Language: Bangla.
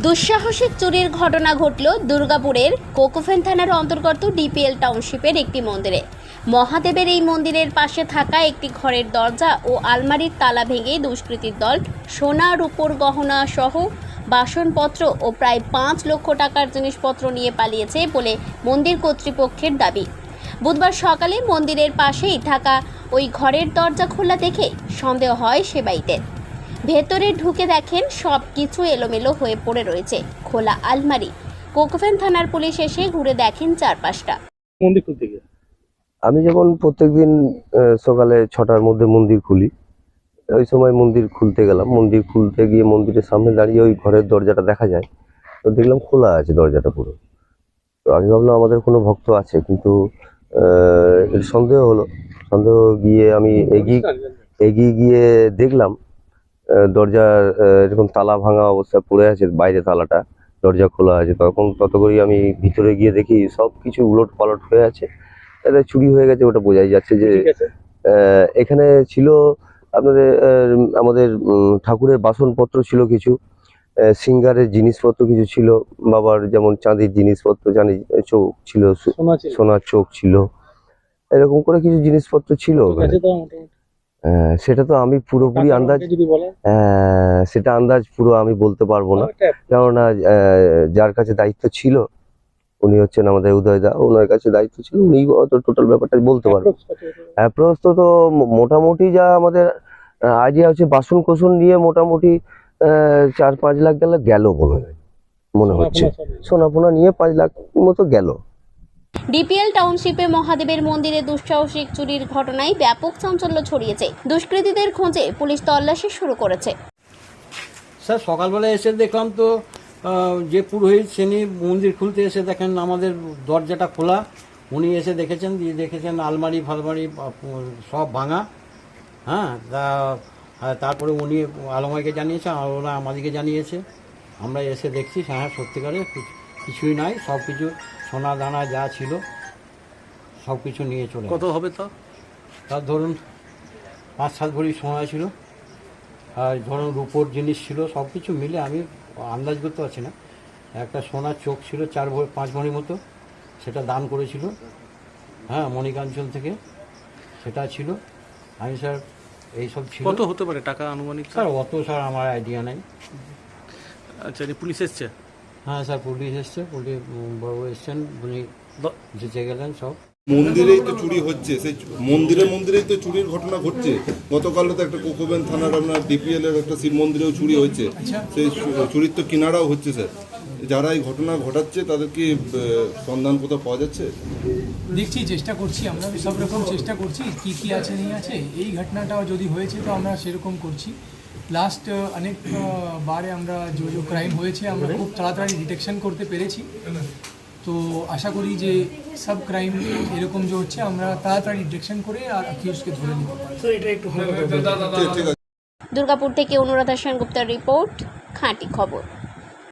দুঃসাহসিক চুরির ঘটনা ঘটল দুর্গাপুরের কোকোফেন থানার অন্তর্গত ডিপিএল টাউনশিপের একটি মন্দিরে। মহাদেবের এই মন্দিরের পাশে থাকা একটি ঘরের দরজা ও আলমারির তালা ভেঙে দুষ্কৃতীর দল সোনা রূপোর গহনা সহ বাসনপত্র ও প্রায় পাঁচ লক্ষ টাকার জিনিসপত্র নিয়ে পালিয়েছে বলে মন্দির কর্তৃপক্ষের দাবি। বুধবার সকালে মন্দিরের পাশেই থাকা ওই ঘরের দরজা খোলা দেখে সন্দেহ হয় সেবাইদের। ভেতরে ঢুকে দেখেন সব কিছু এলোমেলো হয়ে পড়ে রয়েছে। খোলা আলমারি। কোকোফেন থানার পুলিশ এসে ঘুরে দেখেন চারপাশটা। মন্দির খুলতে গিয়ে আমি যেমন প্রত্যেকদিন আহ, সকালে ছটার মধ্যে মন্দির খুলি। ওই সময় মন্দির খুলতে গেলাম। মন্দির খুলতে গিয়ে মন্দিরের সামনে দাঁড়িয়ে ওই ঘরের দরজাটা দেখা যায়। তো দেখলাম খোলা আছে দরজাটা পুরো। তো আমি ভাবলাম আমাদের কোনো ভক্ত আছে কিন্তু আহ, একটু সন্দেহ হলো। সন্দেহ গিয়ে আমি এগিয়ে এগিয়ে গিয়ে দেখলাম দরজা এরকম তালা ভাঙা অবস্থায় পড়ে আছে বাইরে তালাটা দরজা খোলা আছে। তখন তত করেই আমি ভিতরে গিয়ে দেখি সব কিছু উলট পালট হয়ে আছে। এটা চুরি হয়ে গেছে ওটা বোঝাই যাচ্ছে যে এখানে ছিল আপনাদের আমাদের ঠাকুরের বাসনপত্র ছিল কিছু সিঙ্গারের জিনিসপত্র কিছু ছিল বাবার যেমন চাঁদির জিনিসপত্র চাঁদির চোখ ছিল সোনার চোখ ছিল এরকম করে কিছু জিনিসপত্র ছিল সেটা তো আমি পুরোপুরি আন্দাজ সেটা আন্দাজ পুরো আমি বলতে পারব না। কেননা যার কাছে দায়িত্ব ছিল উনি হচ্ছেন আমাদের উদয়দা ওনার কাছে দায়িত্ব ছিল উনি অত টোটাল ব্যাপারটা বলতে পারবেন অ্যাপ্রোচ তো তো মোটামুটি যা আমাদের আইডিয়া হচ্ছে বাসন কোসন নিয়ে মোটামুটি আহ, চার পাঁচ লাখ গেলে গেল মনে হয়। মনে হচ্ছে। সোনা ফোনা সব। সোনা ফোনা নিয়ে পাঁচ লাখ মতো গেল। ডিপিএল টাউনশিপে মহাদেবের মন্দিরে দুঃসাহসিক চুরির ঘটনায় ব্যাপক চাঞ্চল্য ছড়িয়েছে। দুষ্কৃতীদের খোঁজে পুলিশ তল্লাশি শুরু করেছে। স্যার, সকালবেলা এসে দেখলাম তো যে পুরোহিত শ্রেণি মন্দির খুলতে এসে দেখেন আমাদের দরজাটা খোলা। উনি এসে দেখেছেন, দিয়ে দেখেছেন আলমারি, ফালমারি সব ভাঙা। হ্যাঁ তা তারপরে উনি আলমারিকে জানিয়েছে, আর ওরা আমাদেরকে জানিয়েছে। আমরা এসে দেখছি হ্যাঁ সত্যিকারে কিছু- কিছুই নাই সব কিছু সোনা দানা যা ছিল সব কিছু নিয়ে চলে কত হবে তো? তার ধরুন পাঁচ সাত ভরি সময় ছিল আর ধরুন রূপোর জিনিস ছিল সব কিছু মিলে আমি আন্দাজ করতে পারছি না। একটা সোনার চোখ ছিল চার ভরি পাঁচ ভরির মতো সেটা দান করেছিল। হ্যাঁ মণিকাঞ্চল থেকে সেটা ছিল। আমি স্যার এইসব ছিল। কত হতে পারে টাকা আনুমানিক? স্যার অত স্যার আমার আইডিয়া নাই। আচ্ছা পুলিশ এসছে? হ্যাঁ স্যার পুলিশ এসছে পুলিশ বাবু এসছেন উনি জিতে গেলেন সব। মন্দিরেই তো চুরি হচ্ছে সেই মন্দিরে মন্দিরেই তো চুরির ঘটনা ঘটছে। গতকালও তো একটা কোকোবেন থানার আপনার ডিপিএল এর একটা শিব মন্দিরেও চুরি হয়েছে। সেই চুরির তো কিনারাও হচ্ছে স্যার। যারা এই ঘটনা ঘটাচ্ছে তাদের কি সন্ধান কোথাও পাওয়া যাচ্ছে? দেখছি চেষ্টা করছি আমরা সব রকম চেষ্টা করছি কি কি আছে নেই আছে। এই ঘটনাটাও যদি হয়েছে তো আমরা সেরকম করছি। লাস্ট অনেক বারে আমরা যে যে ক্রাইম হয়েছে আমরা খুব তাড়াতাড়ি ডিটেকশন করতে পেরেছি। তো আশা করি যে সব ক্রাইম এরকম যে হচ্ছে আমরা তাড়াতাড়ি ডিটেকশন করে আর অ্যাকিউজকে ধরে ঠিক দুর্গাপুর থেকে অনুরাধা সেনগুপ্তার রিপোর্ট খাঁটি খবর।